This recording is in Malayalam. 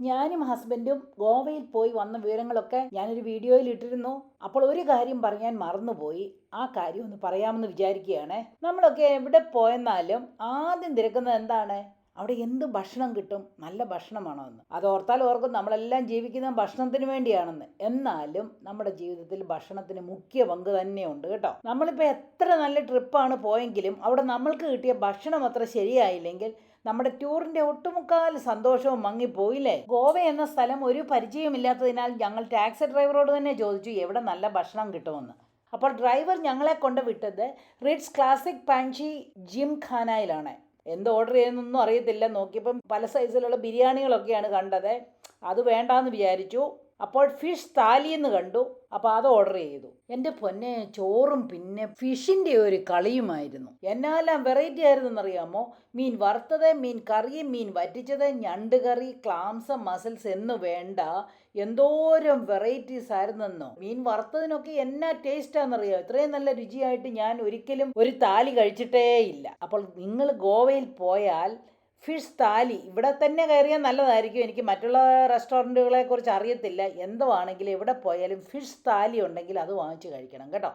ഞാനും ഹസ്ബൻഡും ഗോവയിൽ പോയി വന്ന വിവരങ്ങളൊക്കെ ഞാനൊരു വീഡിയോയിൽ ഇട്ടിരുന്നു. അപ്പോൾ ഒരു കാര്യം പറയാൻ മറന്നുപോയി. ആ കാര്യം ഒന്ന് പറയാമെന്ന് വിചാരിക്കുകയാണ്. നമ്മളൊക്കെ എവിടെ പോയെന്നാലും ആദ്യം തിരക്കുന്നത് എന്താണ്? അവിടെ എന്ത് ഭക്ഷണം കിട്ടും? നല്ല ഭക്ഷണമാണോ എന്ന്. അത് ഓർത്താൽ ഓർക്കും നമ്മളെല്ലാം ജീവിക്കുന്ന ഭക്ഷണത്തിന് വേണ്ടിയാണെന്ന്. എന്നാലും നമ്മുടെ ജീവിതത്തിൽ ഭക്ഷണത്തിന് മുഖ്യ പങ്ക് തന്നെയുണ്ട് കേട്ടോ. നമ്മളിപ്പോൾ എത്ര നല്ല ട്രിപ്പാണ് പോയെങ്കിലും അവിടെ നമ്മൾക്ക് കിട്ടിയ ഭക്ഷണം അത്ര ശരിയായില്ലെങ്കിൽ നമ്മുടെ ടൂറിന്റെ ഒട്ടുമുക്കാൽ സന്തോഷവും മങ്ങിപ്പോയില്ലേ ഗോവ എന്ന സ്ഥലം ഒരു പരിചയമില്ലാത്തതിനാൽ ഞങ്ങൾ ടാക്സി ഡ്രൈവറോട് തന്നെ ചോദിച്ചു എവിടെ നല്ല ഭക്ഷണം കിട്ടുമെന്ന്? അപ്പോൾ ഡ്രൈവർ ഞങ്ങളെ കൊണ്ട് വിട്ടത് റിഡ്സ് ക്ലാസിക് പാൻഷി ജിം ഖാനായിലാണ്. എന്ത് ഓർഡർ ചെയ്യുന്നൊന്നും അറിയത്തില്ല. നോക്കിയപ്പം പല സൈസിലുള്ള ബിരിയാണികളൊക്കെയാണ് കണ്ടത്. അത് വേണ്ടാന്ന് വിചാരിച്ചു. അപ്പോൾ ഫിഷ് താലി എന്ന് കണ്ടു. അപ്പോൾ അത് ഓർഡർ ചെയ്തു. എന്റെ പൊന്നെ ചോറും പിന്നെ ഫിഷിന്റെ ഒരു കളിയുമായിരുന്നു. എന്നാലും വെറൈറ്റി ആയിരുന്നു ആയിരുന്നെന്നറിയാമോ? മീൻ വറുത്തത് മീൻ കറി മീൻ വറ്റിച്ചത് ഞണ്ട് കറി ക്ലാംസ് മസിൽസ് എന്ന് വേണ്ട എന്തോരം വെറൈറ്റീസ് ആയിരുന്നെന്നോ? മീൻ വറുത്തതിനൊക്കെ എന്നാ ടേസ്റ്റാണെന്നറിയോ ഇത്രയും നല്ല രുചിയായിട്ട് ഞാൻ ഒരിക്കലും ഒരു താലി കഴിച്ചിട്ടേ ഇല്ല അപ്പോൾ നിങ്ങൾ ഗോവയിൽ പോയാൽ ഫിഷ് താലി ഇവിടെ തന്നെ കയറിയാൽ നല്ലതായിരിക്കും. എനിക്ക് മറ്റുള്ള റെസ്റ്റോറന്റുകളെ കുറിച്ച് അറിയത്തില്ല. എന്തോ ആണെങ്കിലും എവിടെ പോയാലും ഫിഷ് താലി ഉണ്ടെങ്കിൽ അത് വാങ്ങിച്ച് കഴിക്കണം. കേട്ടോ?